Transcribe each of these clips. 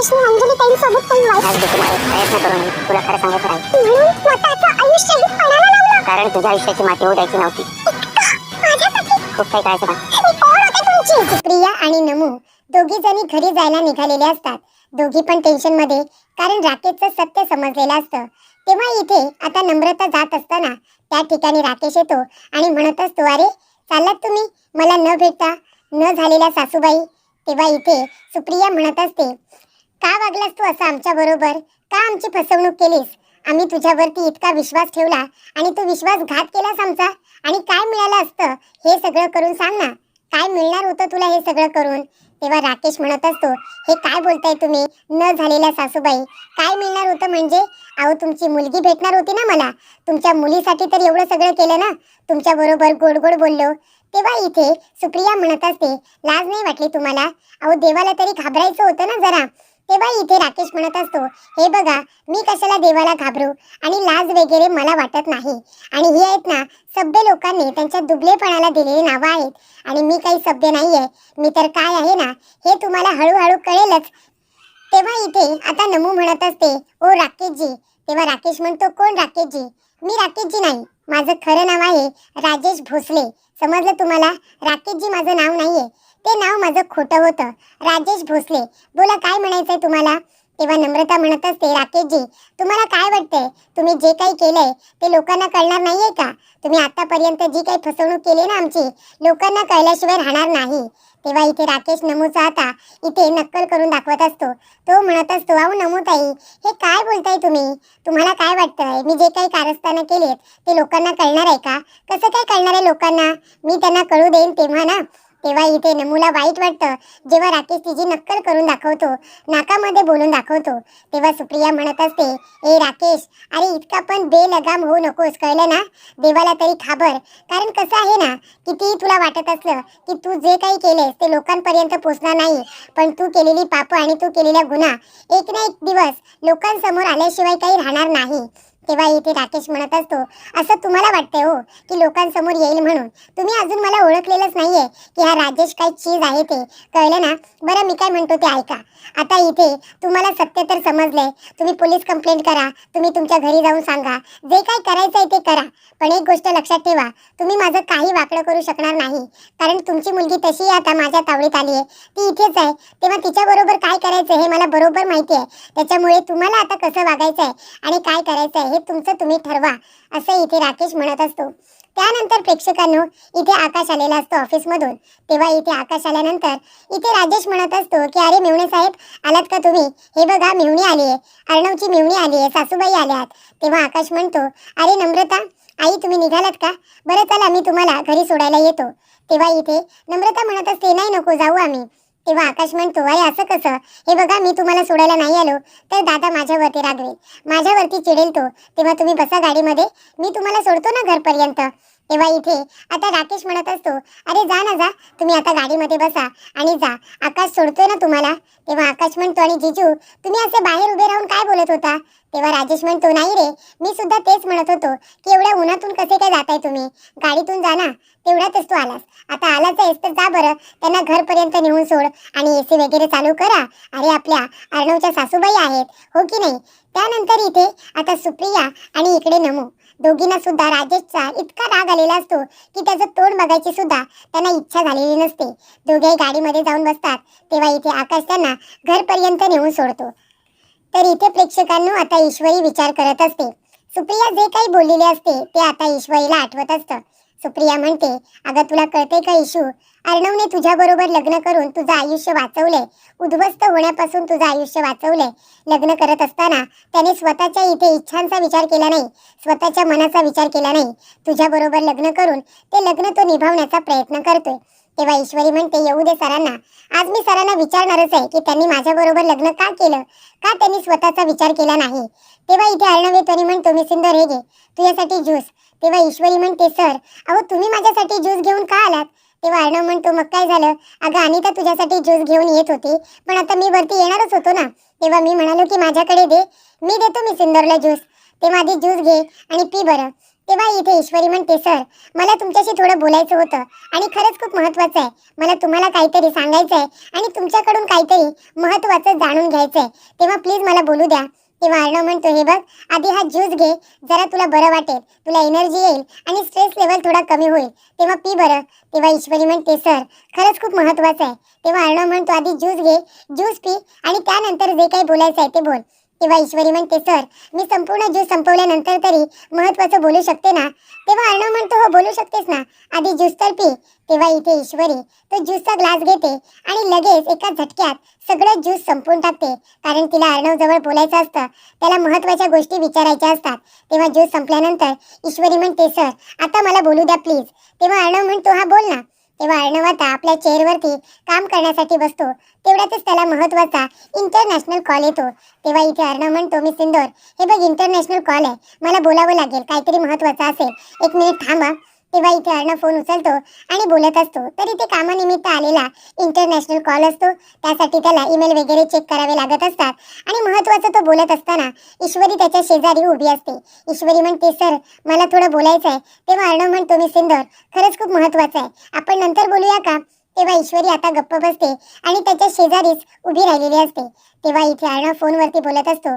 राकेशने अंजली ताईंसोबत काही वाईट आज देखील प्रयत्न करून तुला खरं सांगायचं राहील म्हणून स्वतःचं आयुष्यही पणाला लावलं? कारण तुझ्या आयुष्याची माती होऊ द्यायची नव्हती खूप काही करायचं सुप्रिया आणि नमू दोघी जणी घरी जायला निघालेले असतात. दोघी पण टेन्शनमध्ये कारण राकेशचं सत्य समजलेलं असतं. तेव्हा इथे आता नम्रता जात असताना त्या ठिकाणी राकेश येतो आणि म्हणत असतो अरे चाललात तुम्ही? मला न भेटता न झालेल्या सासूबाई. तेव्हा इथे सुप्रिया म्हणत असते का वागलास तू असं आमच्या बरोबर? का आमची फसवणूक केलीस? आम्ही तुझ्यावरती इतका विश्वास ठेवला आणि तू विश्वासघात केलास आमचा? आणि काय मिळालं असतं? हे सगळं करून सांग ना. काय मिळणार होतं तुला हे सगळं करून? तेव्हा राकेश म्हणत असतो हे काय बोलताय तुम्ही? न झालेल्या सासूबाई. काय मिळणार होतं म्हणजे? अहो तुमची मुलगी भेटणार होती ना मला. तुमच्या मुलीसाठी तर एवढं सगळं केलं ना. तुमच्या बरोबर गोड गोड बोललो. तेव्हा इथे सुप्रिया म्हणत असते लाज नाही वाटली तुम्हाला? अहो देवाला तरी घाबरायचं होतं ना जरा. तेव्हा इथे राकेश म्हणत असतो हे बघा मी कशाला देवाला घाबरू? आणि लाज वगैरे मला वाटत नाही. आणि ही आहेत ना सभ्य लोकांनी त्यांच्या दुबलेपणाला दिलेली नावं आहेत. आणि मी काही सभ्य नाहीये. मी तर काय आहे ना हे तुम्हाला हळूहळू कळेलच. तेव्हा इथे आता नमू म्हणत असते ओ राकेशजी. तेव्हा राकेश म्हणतो कोण राकेशजी? मी राकेशजी नाही. माझं खरं नाव आहे राजेश भोसले. समजलं तुम्हाला? राकेशजी माझं नाव नाही आहे ते नाव माझं खोटं होतं. राजेश भोसले. बोला काय म्हणायचंय तुम्हाला? तेव्हा नम्रता म्हणत असते राकेशजी तुम्हाला काय वाटतंय? तुम्ही जे काही केलंय ते लोकांना कळणार नाहीये का? तुम्ही आतापर्यंत जी काही फसवणूक केली ना आमची लोकांना कळल्याशिवाय राहणार नाही. तेव्हा इथे राकेश नमूचा आता इथे नक्कल करून दाखवत असतो. तो म्हणत असतो अहो नमूताई हे काय बोलताय तुम्ही? तुम्हाला काय वाटतंय? मी जे काही कारस्थानं केलेत ते लोकांना कळणार आहे का? कसं काय कळणार आहे लोकांना? मी त्यांना कळू देईन तेव्हा ना. तेव्हा इथे नमूला वाईट वाटतं. जेव्हा राकेश तिची नक्कल करून दाखवतो नाकामध्ये बोलून दाखवतो. तेव्हा सुप्रिया म्हणत असते ए राकेश अरे इतका पण बेलगाम होऊ नकोस कळलं ना? देवाला तरी खाबर कारण कसं आहे ना कितीही तुला वाटत असलं की तू जे काही केलेस ते लोकांपर्यंत पोचणार नाही. पण तू केलेली पाप आणि तू केलेला गुन्हा एक ना एक दिवस लोकांसमोर आल्याशिवाय काही राहणार नाही. तेव्हा इथे राकेश म्हणत असतो असं तुम्हाला वाटतंय हो की लोकांसमोर येईल म्हणून? तुम्ही अजून मला ओळखलेलंच नाहीये की हा राजेश काय चीज आहे ते. कळलं ना? बरं मी काय म्हणतो ते ऐका. आता इथे तुम्हाला सत्य तर समजलंय. तुम्ही पोलीस कंप्लेंट करा. तुम्ही तुमच्या घरी जाऊन सांगा. जे काय करायचं आहे ते करा. पण एक गोष्ट लक्षात ठेवा. तुम्ही माझं काही वाकडं करू शकणार नाही. कारण तुमची मुलगी तशी आता माझ्या तावडीत आली आहे. ती इथेच आहे. तेव्हा तिच्याबरोबर काय करायचं हे मला बरोबर माहिती आहे. त्याच्यामुळे तुम्हाला आता कसं वागायचं आहे आणि काय करायचं आहे हे तुमचं तुम्ही ठरवा असं इथे राकेश म्हणत असतो. त्यानंतर प्रेक्षकांनो इथे आकाश आलेला असतो ऑफिसमधून. तेव्हा इथे आकाश आल्यानंतर इथे राजेश म्हणत असतो की अरे मेवणे साहेब आलात का तुम्ही? हे बघा मेवणी आली आहे. अर्णवची मेवणी आली आहे सासूबाई आल्यात तेव्हा आकाश म्हणतो अरे नम्रता आई तुम्ही निघालात का? बरं चला मी तुम्हाला घरी सोडायला येतो. तेव्हा इथे नम्रता म्हणत असते नाही नको जाऊ आम्ही. तेव्हा आकाश म्हणतो अरे असं कसं? हे बघा मी तुम्हाला सोडायला नाही आलो. तर दादा माझ्यावरती रागवेल. माझ्यावरती चिडेल तो. तेव्हा तुम्ही बसा गाडीमध्ये. मी तुम्हाला सोडतो ना घरपर्यंत. तेव्हा इथे. आता राकेश म्हणत असतो अरे जा ना जा तुम्ही आता गाडीमध्ये बसा आणि जा. आकाश सोडतोय ना तुम्हाला? तेव्हा आकाश म्हणतो आणि जिजू तुम्ही असे बाहेर उभे राहून काय बोलत होता? तेव्हा राजेश म्हणतो नाही रे मी सुद्धा तेच म्हणत होतो की एवढ्या उन्हातून कसे काय जाताय तुम्ही? गाडीतून जा ना तेवढ्यातच तू आलास. आता आलाच आहेस तर जा बरं त्यांना घरपर्यंत नेऊन सोड आणि ए सी वगैरे चालू करा. अरे आपल्या अर्णवच्या सासूबाई आहेत हो की नाही? त्यानंतर इथे आता सुप्रिया आणि इकडे नमो. दोघींना सुद्धा राजेशचा इतका राग आलेला असतो की त्याचं तोंड बघायची सुद्धा त्यांना इच्छा झालेली नसते. दोघेही गाडीमध्ये जाऊन बसतात. तेव्हा इथे आकाश त्यांना घरपर्यंत नेऊन सोडतो. तर इथे प्रेक्षकांनो आता ईश्वरी विचार करत असते. सुप्रिया जे काही बोललेले असते ते आता ईश्वरीला आठवत असतं. सुप्रिया म्हणते अगं तुला कळते का इशू? अर्णवने तुझ्या बरोबर लग्न करून तुझं आयुष्य वाचवलंय. उद्ध्वस्त होण्यापासून तुझं आयुष्य वाचवलंय. लग्न करत असताना त्याने स्वतःच्या इथे इच्छांचा विचार केला नाही स्वतःच्या मनाचा विचार केला नाही. तुझ्या बरोबर लग्न करून ते लग्न तो निभावण्याचा प्रयत्न करतोय. तेव्हा ईश्वरी म्हणते येऊ दे सरांना. आज मी सरांना विचारणारच आहे की त्यांनी माझ्या बरोबर लग्न का केलं? का त्यांनी स्वतःचा विचार केला नाही? तेव्हा इथे अर्णव येतो आणि म्हणतो मी सिंदर हे घे. तुझ्यासाठी ज्यूस. तेव्हा ईश्वरी म्हणते सर अहो तुम्ही माझ्यासाठी ज्यूस घेऊन का आलात? तेव्हा अर्णव म्हणतो मग काय झालं? अगं अनिता तुझ्यासाठी ज्यूस घेऊन येत होती पण आता मी वरती येणारच होतो ना. तेव्हा मी म्हणालो की माझ्याकडे दे मी देतो मी सिंदरला ज्यूस. ते आधी ज्यूस घे आणि पी बरं. तेव्हा इथे ईश्वरी म्हणते सर मला तुमच्याशी थोडं बोलायचं होतं आणि खरंच खूप महत्वाचं आहे. मला तुम्हाला काहीतरी सांगायचं आहे आणि तुमच्याकडून काहीतरी महत्वाचं जाणून घ्यायचं आहे तेव्हा प्लीज मला बोलू द्या. तेव्हा अर्णव म्हणतो हे बघ आधी हा ज्यूस घे जरा तुला बरं वाटेल तुला एनर्जी येईल आणि स्ट्रेस लेवल थोडा कमी होईल. तेव्हा पी बरं. तेव्हा ईश्वरी म्हणते सर खरंच खूप महत्वाचं आहे. तेव्हा अर्णव म्हणतो आधी ज्यूस घे ज्यूस पी आणि त्यानंतर जे काही बोलायचं आहे ते बोल. तेव्हा ईश्वरी म्हणते सर मी संपूर्ण ज्यूस संपवल्यानंतर तरी महत्वाचं बोलू शकते ना? तेव्हा अर्णव म्हणतो हो बोलू शकतेस ना. आधी ज्यूस तर पी तेव्हा इथे ईश्वरी तो ज्यूसचा ग्लास घेते आणि लगेच एका झटक्यात सगळं ज्यूस संपून टाकते. कारण तिला अर्णव जवळ बोलायचं असतं. त्याला महत्त्वाच्या गोष्टी विचारायच्या असतात. तेव्हा ज्यूस संपल्यानंतर ईश्वरी म्हणते सर आता मला बोलू द्या प्लीज. तेव्हा अर्णव म्हणतो हा बोल ना. तेव्हा अर्णव आता आपल्या चेअरवरती काम करण्यासाठी बसतो. तेवढ्यातच त्याला महत्त्वाचा इंटरनॅशनल कॉल येतो. तेव्हा इथे अर्णव म्हणतो मी सिंदोर हे बघ इंटरनॅशनल कॉल आहे. मला बोलावं लागेल. काहीतरी महत्वाचं असेल. एक मिनिट थांबा. तेव्हा इथे अर्णव फोन उचलतो आणि बोलत असतो. तरी ते कामानिमित्त आलेला इंटरनॅशनल कॉल असतो. त्यासाठी त्याला ईमेल वगैरे चेक करावे लागत असतात. आणि महत्वाचं तो बोलत असताना ईश्वरी त्याच्या शेजारी उभी असते. ईश्वरी म्हणते सर मला थोडं बोलायचं आहे तेव्हा अर्णव म्हणतो मी सिंदोर खरंच खूप महत्वाचं आहे आपण नंतर बोलूया का? तेव्हा ईश्वरी आता गप्प बसते आणि त्याच्या शेजारीच उभी राहिलेली असते. तेव्हा इथे अर्णव फोनवरती बोलत असतो.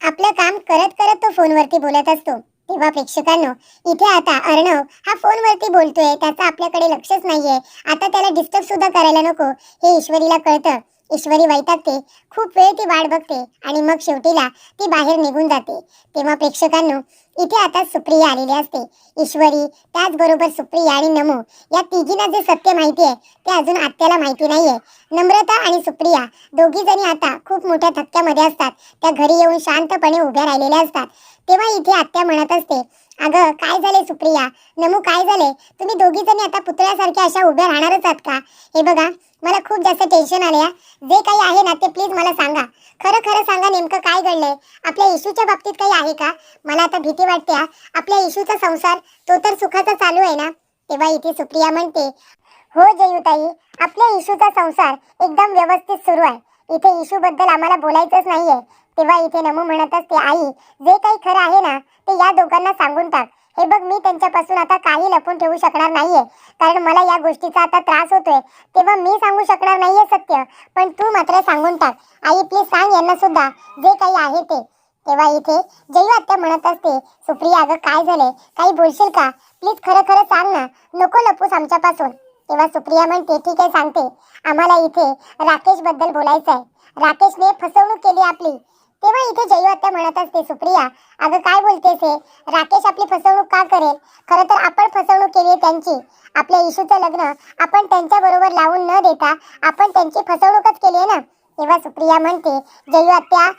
आपलं काम करत करत तो फोनवरती बोलत असतो. तेव्हा प्रेक्षकांनो इथे आता अर्णव हा फोनवरती बोलतोय त्याचं आपल्याकडे लक्षच नाहीये. आता त्याला डिस्टर्ब सुद्धा करायला नको. हे ईश्वरीला कळतं. ईश्वरी वैतागते खूप वेळ ती वाट बघते आणि मग शेवटीला ती बाहेर निघून जाते. तेव्हा प्रेक्षकांनो इथे आता सुप्रिया आलेली असते. ईश्वरी त्याचबरोबर सुप्रिया आणि नमो या तिघींना जे सत्य माहिती आहे ते अजून आत्याला माहिती नाहीये. नम्रता आणि सुप्रिया दोघी जणी आता खूप मोठ्या धक्क्यामध्ये असतात. त्या घरी येऊन शांतपणे उभ्या राहिलेल्या असतात. तेव्हा इथे आत्या म्हणत असते अगं काय झाले सुप्रिया? नमू काय झाले? तुम्ही दोघी जणी आता पुतळ्यासारख्या अशा उभ्या राहणारच आहात का? हे बघा मला खूप जास्त टेन्शन आले जे काही आहे ना ते प्लीज मला सांगा. खरं खरं सांगा नेमकं काय घडलंय? आपल्या इशूच्या बाबतीत काही आहे का? मला आता भीती वाटते आपल्या इशूचा संसार तो तर सुखाचा चालू आहे ना? तेव्हा इथे सुप्रिया म्हणते हो जयुताई आपल्या इशूचा संसार एकदम व्यवस्थित सुरू आहे. इथे इशू बद्दल आम्हाला बोलायचंच नाहीये. तेव्हा इथे नमू म्हणत असते आई जे काही खरं आहे ना ते या दोघांना सांगून टाक. हे बघ मी त्यांच्यापासून आता काही लपून ठेवू शकणार नाहीये. कारण मला या गोष्टीचा आता त्रास होतोय. तेव्हा मी सांगू शकणार नाहीये सत्य पण तू मात्र सांगून टाक. आई प्लीज सांग यांना सुद्धा जे काही आहे ते. तेव्हा इथे जयू आत्या म्हणत असते सुप्रिया अगं काय झालंय? काही बोलशील का? प्लीज खरं खरं सांग ना. नको लपूस आमच्यापासून. तेव्हा सुप्रिया म्हणते ठीक आहे सांगते. आम्हाला इथे राकेशबद्दल बोलायचं आहे राकेशने फसवणूक केली आपली. तेव्हा इथे जयू म्हणत असते सुप्रिया अगं काय बोलतेस हे? राकेश आपली फसवणूक का करेल? खरं तर आपण फसवणूक केली आहे त्यांची. आपल्या इशूचं लग्न आपण त्यांच्या बरोबर लावून न देता आपण त्यांची फसवणूकच केली आहे ना? तेव्हा सुप्रिया म्हणते जयू आत्या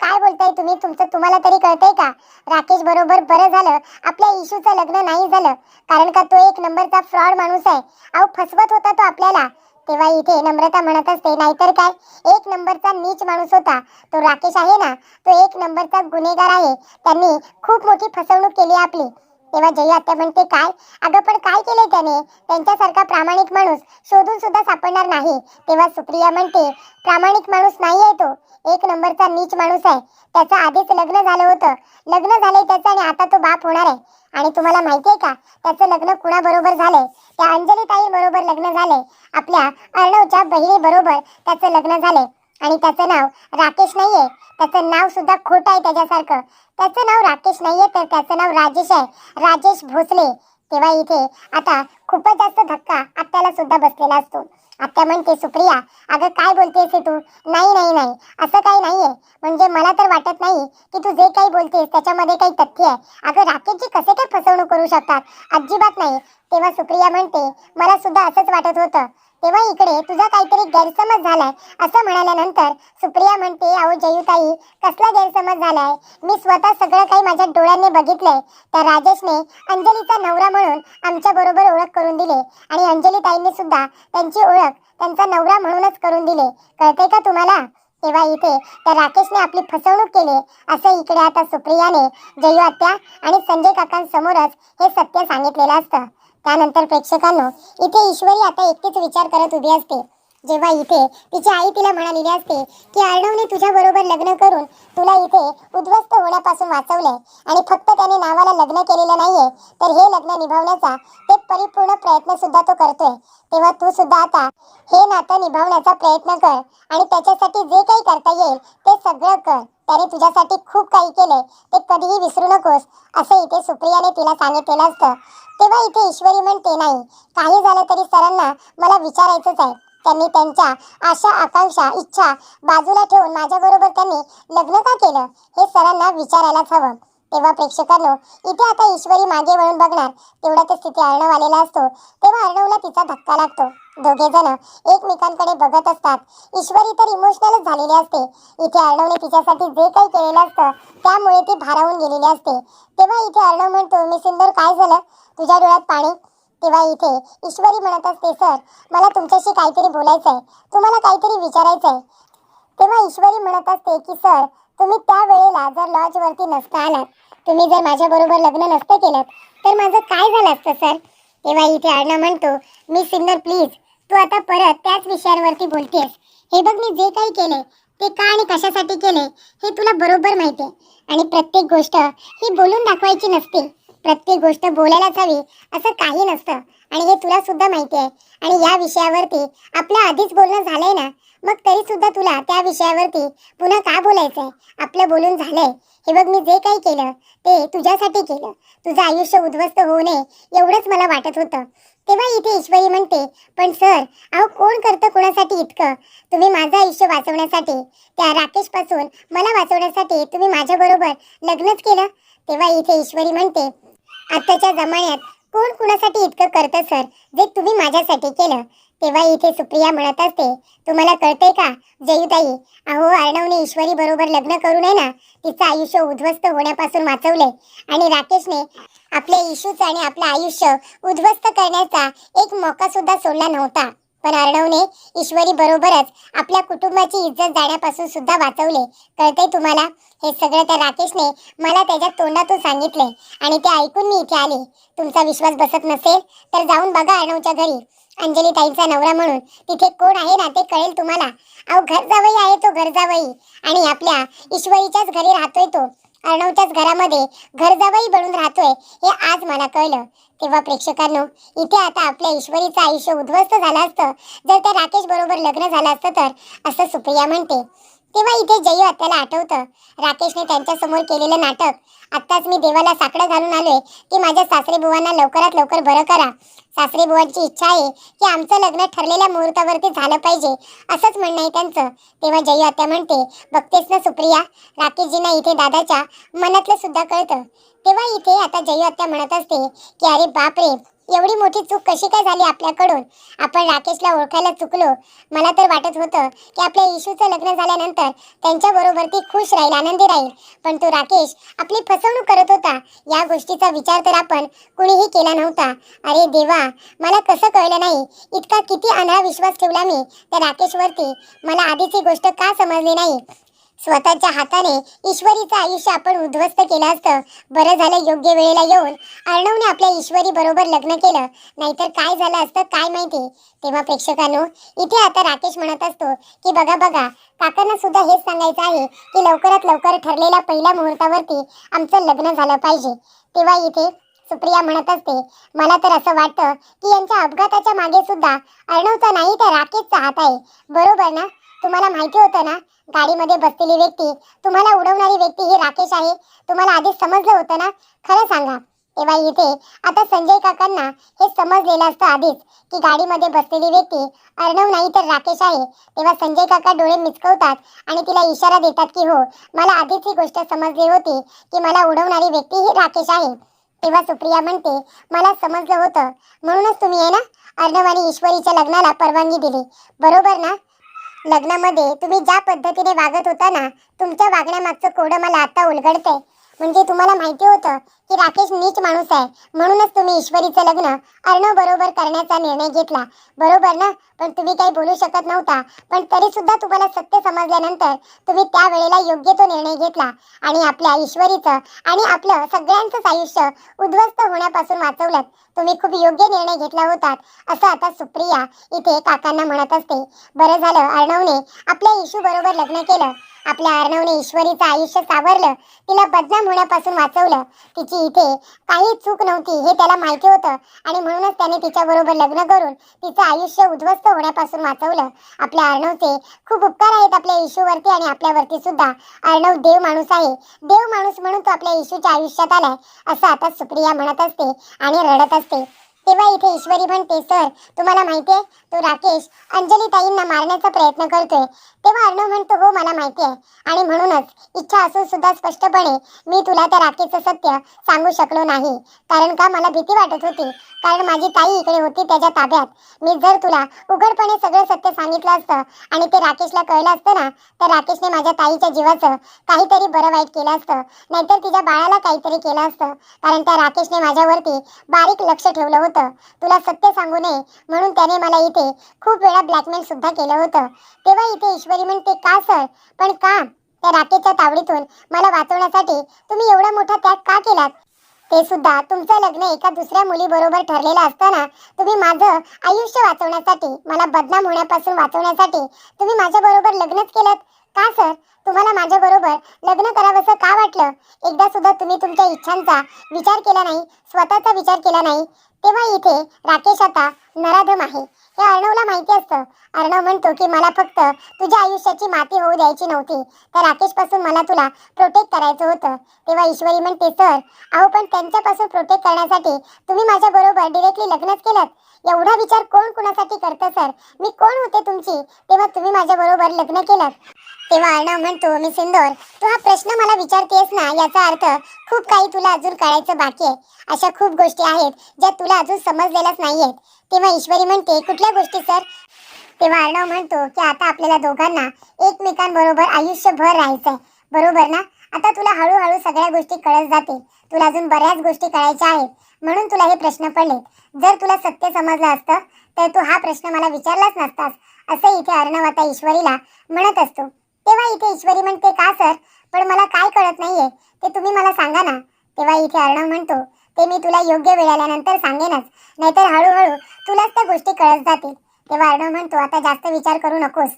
काय बोलताय तुम्ही? तुमचं तुम्हाला तरी कळतंय का? राकेश बरोबर बरं झालं आपल्या इशूचं लग्न नाही झालं. कारण का तो एक नंबरचा फ्रॉड माणूस आहे. अहो फसवत होता तो आपल्याला. तेव्हा इथे नम्रता म्हणत असते नाहीतर काय? एक नंबरचा नीच माणूस होता. तो राकेश आहे ना तो एक नंबरचा गुन्हेगार आहे. त्यांनी खूप मोठी फसवणूक केली आपली. तेव्हा जयू आत्या म्हणते काय? अगं पण काय केलंय त्याने? त्यांच्यासारखा प्रामाणिक माणूस शोधून सुद्धा सापडणार नाही. तेव्हा सुप्रिया म्हणते प्रामाणिक माणूस नाही आहे तो. एक नंबरचा नीच माणूस आहे. त्याचं आधीच लग्न झालं होतं. लग्न झालंय त्याचं आणि आता तो बाप होणार आहे. आणि तुम्हाला माहितीये का? त्याचं लग्न कुणाबरोबर झालंय? त्या अंजली ताई बरोबर लग्न झालंय. आपल्या अर्णवच्या बहिणी बरोबर त्याचं लग्न झालंय. आणि त्याचं नाव राकेश नाहीये. त्याचं नाव सुद्धा खोटं आहे त्याच्यासारखं. त्याचं नाव राकेश नाहीये तर त्याचं नाव राजेश आहे. राजेश भोसले. तेव्हा इथे आता खूपच जास्त धक्का आत्याला सुद्धा बसलेला असतो. आत्या म्हणते सुप्रिया अगं काय बोलतेस तू? नाही नाही नाही. असं काही नाहीये. म्हणजे मला तर वाटत नाही की तू जे काही बोलतेस त्याच्यामध्ये काही तथ्य आहे. अगं राकेशजी कसे काय फसवणूक करू शकतात? अजिबात नाही. तेव्हा सुप्रिया म्हणते मला सुद्धा असंच वाटत होतं. तेव्हा इकडे तुझा काहीतरी गैरसमज झालाय असं म्हणाल्यानंतर सुप्रिया म्हणते अहो जयुताई कसला गैरसमज झालाय? मी स्वतः सगळं काही माझ्या डोळ्यांनी बघितलंय. त्या राजेशने अंजलीचा नवरा म्हणून आमच्या बरोबर ओळख करून दिली आणि अंजली ताईंनी सुद्धा त्यांची ओळख त्यांचा नवरा म्हणूनच करून दिले. कळते का तुम्हाला? तेव्हा इथे त्या राकेशने आपली फसवणूक केली. असं इकडे आता सुप्रियाने जयू आत्या आणि संजय काकांसमोरच हे सत्य सांगितलेलं असतं. त्यानंतर प्रेक्षकांनो इथे ईश्वरी आता एकटीच विचार करत उभी असते. जेव्हा इथे तिची आई तिला म्हणालेली असते की अर्णवने तुझ्या बरोबर लग्न करून तुला इथे उद्ध्वस्त होण्यापासून वाचवलंय आणि फक्त त्याने नावाला लग्न केलेलं नाहीये तर हे लग्न निभावण्याचा ते परिपूर्ण प्रयत्न सुद्धा तो करतोय. तेव्हा तू सुद्धा आता हे नातं निभावण्याचा प्रयत्न कर आणि त्याच्यासाठी जे काही करता येईल ते सगळं कर. त्याने तुझ्यासाठी खूप काही केले ते कधीही विसरू नकोस असं इथे सुप्रियाने तिला सांगितलेलं असतं. तेव्हा इथे ईश्वरी म्हणते नाही काही झालं तरी सरांना मला विचारायचंच आहे. त्यांनी त्यांच्या आशा आकांक्षा इच्छा बाजूला ठेवून माझ्याबरोबर त्यांनी लग्न का केलं हे सरांना विचारायलाच हवं. तेव्हा प्रेक्षकांनो इथे आता ईश्वरी मागे वळून बघणार. तेवढ्यातच तिथे अर्णव आलेला असतो. तेव्हा अर्णवला तिचा धक्का लागतो. दोघे जण एकमेकांकडे बघत असतात. ईश्वरी तर इमोशनलच झालेली असते. इथे अर्णवने तिच्यासाठी जे काही केलेलं असतं त्यामुळे ती भारावून गेलेली असते. तेव्हा इथे अर्णव म्हणतो मी सिंदर काय झालं? तुझ्या डोळ्यात पाणी तेव्हा इथे ईश्वरी म्हणत असते सर मला तुमच्याशी काहीतरी बोलायचं आहे तुम्हाला काहीतरी विचारायचं आहे तेव्हा ईश्वरी म्हणत असते की सर तुम्ही त्या वेळेला जर लॉजवरती नसता आलात तुम्ही जर माझ्याबरोबर लग्न नसतं केलं तर माझं काय झालं असतं सर? तेव्हा इथे अर्णव म्हणतो मी सिन्नर प्लीज तू आता परत त्याच विषयांवरती बोलतेस. हे बघ मी जे काही केले ते का आणि कशासाठी केले हे तुला बरोबर माहिती आहे. आणि प्रत्येक गोष्ट ही बोलून दाखवायची नसते. प्रत्येक गोष्ट बोलायलाच हवी असं काही नसतं. आणि हे तुला सुद्धा माहिती आहे. आणि या विषयावरती आपलं आधीच बोलणं झालंय ना मग तरी सुद्धा तुला त्या विषयावरती पुन्हा का बोलायचंय? आपलं बोलून झालंय. हे बघ मी जे काही केलं ते तुझ्यासाठी केलं. तुझं आयुष्य उद्ध्वस्त होऊ नये एवढंच मला वाटत होतं. तेव्हा इथे ईश्वरी म्हणते पण सर अहो कोण करतं कोणासाठी इतकं? तुम्ही माझं आयुष्य वाचवण्यासाठी त्या राकेशपासून मला वाचवण्यासाठी तुम्ही माझ्याबरोबर लग्नच केलं? तेव्हा इथे ईश्वरी म्हणते आत्ताच्या जमान्यात कोण कुणासाठी इतकं करतं सर? जे तुम्ही माझ्यासाठी केलं. तेव्हा इथे सुप्रिया म्हणत असते तुम्हाला कळतंय का? जयुताई अहो अर्णवने ईश्वरी बरोबर लग्न करू नये ना तिचं आयुष्य उद्ध्वस्त होण्यापासून वाचवले आणि राकेशने आपल्या इशूचं आणि आपलं आयुष्य उद्ध्वस्त करण्याचा एक मौका सुद्धा सोडला नव्हता. पण अर्णवने ईश्वरी बरोबरच आपल्या कुटुंबाची इज्जत जाण्यापासून सुद्धा वाचवले. कळतंय तुम्हाला? हे सगळं त्या राकेशने मला त्याच्या तोंडातून सांगितले आणि ते ऐकून मी इथे आले. तुमचा विश्वास बसत नसेल तर जाऊन बघा अर्णवच्या घरी. अंजली ताईंचा नवरा म्हणून तिथे कोण आहे ना ते कळेल तुम्हाला. अहो घर जावई आहे तो घर जावई आणि आपल्या ईश्वरीच्याच घरी राहतोय तो. अर्णवच्याच घरामध्ये घर बनून राहतोय हे आज मला कळलं. तेव्हा प्रेक्षकांनो इथे आता आपल्या ईश्वरीचं आयुष्य उद्ध्वस्त झालं असतं. जर त्या राकेश बरोबर लग्न झालं असतं तर असं सुप्रिया म्हणते. तेव्हा इथे जयू आत्याला आठवतं. राकेशने त्यांच्यासमोर केलेलं नाटक. आत्ताच मी देवाला साकडं घालून आलोय. की माझ्या सासरे बुवांना लवकरात लवकर बरं करा. सासरे बुवांची इच्छा आहे की आमचं लग्न ठरलेल्या मुहूर्तावरती झालं पाहिजे असंच म्हणणं आहे त्यांचं. तेव्हा जयू आत्या म्हणते बघतेस ना सुप्रिया राकेशजींना इथे दादाच्या मनातलं सुद्धा कळतं. तेव्हा इथे आता जयू आत्या म्हणत असते की अरे बापरे एवढी मोठी चूक कशी काय झाली आपल्याकडून? आपण राकेशला ओळखायला चुकलो. मला तर वाटत होतं की आपल्या इशूचं लग्न झाल्यानंतर त्यांच्याबरोबर ती खुश राहील आनंदी राहील. पण तो राकेश आपली फसवणूक करत होता. या गोष्टीचा विचार तर आपण कुणीही केला नव्हता. अरे देवा मला कसं कळलं नाही? इतका किती अनाळा विश्वास ठेवला मी. त्या राकेशवरती मला आधीची गोष्ट का समजली नाही? स्वतःच्या हाताने ईश्वरीचं आयुष्य आपण उद्ध्वस्त केलं असतं. बरं झालं योग्य वेळेला येऊन अर्णवने आपल्या ईश्वरी बरोबर लग्न केलं. नाहीतर काय झालं असतं काय माहिती? तेव्हा प्रेक्षकांनो इथे आता राकेश म्हणत असतो की बघा बघा काकांना सुद्धा हेच सांगायचं आहे की लवकरात लवकर ठरलेल्या पहिल्या मुहूर्तावरती आमचं लग्न झालं पाहिजे. तेव्हा इथे सुप्रिया म्हणत असते मला तर असं वाटतं की यांच्या अपघाताच्या मागे सुद्धा अर्णवचा नाही तर राकेशचा हात आहे. बरोबर ना? तुम्हाला माहिती होतं ना गाडीमध्ये बसलेली व्यक्ती तुम्हाला उडवणारी व्यक्ती ही राकेश आहे. तुम्हाला आधीच समजलं होतं ना? खरं सांगा. तेव्हा इथे आता संजय काकांना हे समजलेलं असतं आधीच की गाडीमध्ये बसलेली व्यक्ती अर्णव नाही तर राकेश आहे. तेव्हा संजय काका डोळे मिचकवतात आणि तिला इशारा देतात की हो मला आधीच ही गोष्ट समजली होती की मला उडवणारी व्यक्ती ही राकेश आहे. तेव्हा सुप्रिया म्हणते मला समजलं होतं. म्हणूनच तुम्ही आहे ना अर्णव आणि ईश्वरीच्या लग्नाला परवानगी दिली. बरोबर ना? लग्नामध्ये तुम्ही ज्या पद्धतीने वागत होता ना तुमच्या वागण्यामागचं कोडं मला आता उलगडतंय. म्हणजे तुम्हाला माहिती होतं की राकेश नीच माणूस आहे. म्हणूनच तुम्ही ईश्वरीचं लग्न अर्णव बरोबर करण्याचा निर्णय घेतला. बरोबर ना? पण तुम्ही काही बोलू शकत नव्हता. पण तरी सुद्धा तुम्हाला सत्य समजल्यानंतर तुम्ही त्यावेळेला योग्य तो निर्णय घेतला. आणि आपल्या ईश्वरीचं आणि आपलं सगळ्यांचंच आयुष्य उद्ध्वस्त होण्यापासून वाचवलं तुम्ही खूप योग्य निर्णय घेतला होता असं आता सुप्रिया इथे काकांना म्हणत असते. बरं झालं अर्णवने आपल्या इशू बरोबर लग्न केलं. आपल्या अर्णवने ईश्वरीचं आयुष्य सावरलं. तिला बदनाम होण्यापासून वाचवलं. तिची इथे काही चूक नव्हती हे त्याला माहिती होतं. आणि म्हणूनच त्याने तिच्याबरोबर लग्न करून तिचं आयुष्य उद्ध्वस्त होण्यापासून वाचवलं. आपल्या अर्णवचे खूप उपकार आहेत आपल्या इशूवरती आणि आपल्यावरती सुद्धा. अर्णव देव माणूस आहे. देव माणूस म्हणून तो आपल्या इशूच्या आयुष्यात आलाय असं आता सुप्रिया म्हणत असते आणि रडत असते. तेव्हा इथे ईश्वरी म्हणते सर तुम्हाला माहितीये तो राकेश अंजली ताईंना मारण्याचा प्रयत्न करतोय. तेव्हा अर्णव म्हणतो हो मला माहिती आहे. आणि म्हणूनच इच्छा असून सुद्धा स्पष्टपणे मी तुला त्या राकेशचं सत्य सांगू शकलो नाही. कारण का मला भीती वाटत होती. कारण माझी ताई इकडे होती त्याच्या ताब्यात. मी जर तुला उघडपणे सगळं सत्य सांगितलं असतं आणि ते राकेशला कळलं असतं ना तर राकेशने माझ्या ताईच्या जीवाचं काहीतरी बरं वाईट केलं असतं. नाहीतर तिच्या बाळाला काहीतरी केलं असतं. कारण त्या राकेशने माझ्यावरती बारीक लक्ष ठेवलं होतं. तुला सत्य सांगू नये म्हणून त्याने मला इथे खूप वेळा ब्लॅकमेल सुद्धा केलं होतं. तेव्हा इथे ईश्वरी म्हणते का सर? पण का? त्या राकेशच्या तावडीतून मला वाचवण्यासाठी तुम्ही एवढा मोठा त्याग का केलात? ते सुद्धा तुमचं लग्न एका दुसऱ्या मुलीबरोबर ठरलेलं असताना तुम्ही माझं आयुष्य वाचवण्यासाठी मला बदनाम होण्यापासून वाचवण्यासाठी तुम्ही माझ्याबरोबर लग्नच केलं का सर? तुम्हाला माझ्याबरोबर लग्न करावंसं का वाटलं? एकदा सुद्धा तुम्ही तुमच्या इच्छांचा विचार केला नाही स्वतःचा विचार केला नाही तेव्हा इथे राकेश आता नराधम आहे. हे अर्णवला माहिती असतं. अर्णव म्हणतो की मला फक्त तुझ्या आयुष्याची माती होऊ द्यायची नव्हती. तर राकेशपासून मला तुला प्रोटेक्ट करायचं होतं. तेव्हा ईश्वरी म्हणते सर अहो पण त्यांच्यापासून प्रोटेक्ट करण्यासाठी तुम्ही माझ्याबरोबर डिरेक्टली लग्नच केलं एवढा विचार कोण कुणासाठी करतं सर? मी कोण होते तुमची? तेव्हा तुम्ही माझ्याबरोबर लग्न केलं तेव्हा अर्णव म्हणतो मी सिंदोर तू हा प्रश्न मला विचारतेस ना याचा अर्थ खूप काही तुला अजून कळायचं बाकी आहे. अशा खूप गोष्टी आहेत ज्या तुला अजून समजलेल्याच नाहीयेत. तेव्हा ईश्वरी म्हणते कुठल्या गोष्टी सर? तेव्हा अर्णव म्हणतो की आता आपल्याला दोघांना एकमेकांबरोबर आयुष्यभर राहायचंय. बरोबर ना? आता तुला हळूहळू सगळ्या गोष्टी कळत जाते तुला अजून बऱ्याच गोष्टी कळायच्या आहेत. म्हणून तुला हे प्रश्न पडले जर तुला सत्य समजलं असतं तर तू हा प्रश्न मला विचारलाच नसतास असं इथे अर्णव आता ईश्वरीला म्हणत असतो. तेव्हा इथे ईश्वरी म्हणते का सर? पण मला काय कळत नाहीये. ते तुम्ही मला सांगा ना. तेव्हा इथे अर्णव म्हणतो ते मी तुला योग्य वेळ आल्यानंतर सांगेनच. नाहीतर हळूहळू तुलाच त्या गोष्टी कळत जातील. तेव्हा अर्णव म्हणतो आता जास्त विचार करू नकोस.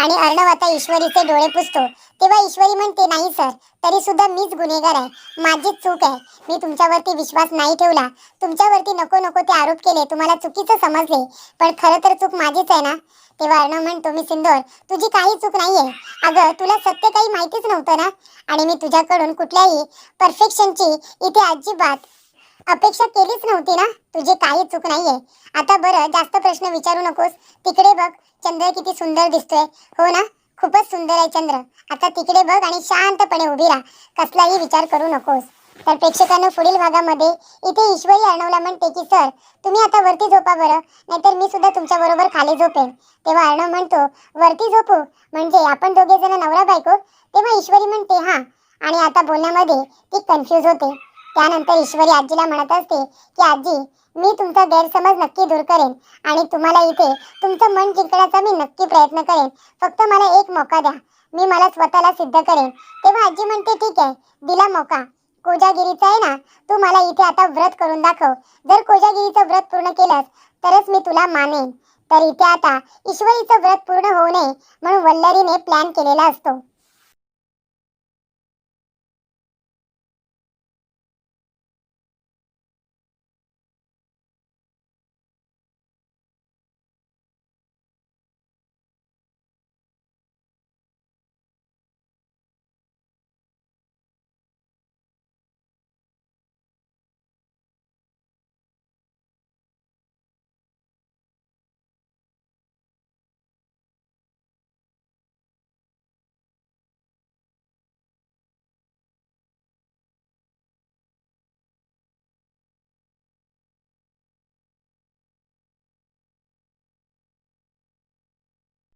आणि अर्णव आता ईश्वरीचे डोळे पुसतो. तेव्हा ईश्वरी म्हणते नाही सर तरी सुद्धा मीच गुन्हेगार आहे. माझीच चूक आहे. मी तुमच्यावरती विश्वास नाही ठेवला. तुमच्यावरती नको नको ते आरोप केले. तुम्हाला चुकीचं समजले. पण खरं तर चूक माझीच आहे ना? तेव्हा अर्णव म्हणतो मी सिंदोर तुझी काही चूक नाहीये. अगं तुला सत्य काही माहितीच नव्हतं ना? आणि मी तुझ्याकडून कुठल्याही परफेक्शनची इथे अजिबात अपेक्षा केलीच नव्हती ना? तुझी काही चूक नाहीये. आता बरं जास्त प्रश्न विचारू नकोस. तिकडे बघ चंद्र किती सुंदर दिसतोय. हो ना? खूपच सुंदर आहे चंद्र. आता तिकडे बघ आणि शांतपणे उभी राहा. कसलाही विचार करू नकोस. तर प्रेक्षकांना पुढील भागामध्ये इथे ईश्वरी अर्णवला म्हणते की सर तुम्ही आता वरती झोपा बरं. नाहीतर मी सुद्धा तुमच्या बरोबर खाली झोपेन. तेव्हा अर्णव म्हणतो वरती झोपू? म्हणजे आपण दोघे जण नवरा बायको? तेव्हा ईश्वरी म्हणते हा. आणि आता बोलण्यामध्ये ती कन्फ्यूज होते. त्यानंतर ईश्वरी आजीला म्हणत असते की आजी मी तुमचा गैरसमज नक्की दूर करेन आणि तुम्हाला इथे तुमचं मन जिंकण्याचा मी नक्की प्रयत्न करेन. फक्त मला एक मौका द्या. मी मला स्वतःला सिद्ध करेन. तेव्हा आजी म्हणते ठीक आहे दिला मौका. कोजागिरीचा आहे ना तू मला इथे आता व्रत करून दाखव. जर कोजागिरीचं व्रत पूर्ण केलंस तरच मी तुला मानेन. तर इथे आता ईश्वरीचं व्रत पूर्ण होऊ नये म्हणून वल्लरीने प्लॅन केलेला असतो.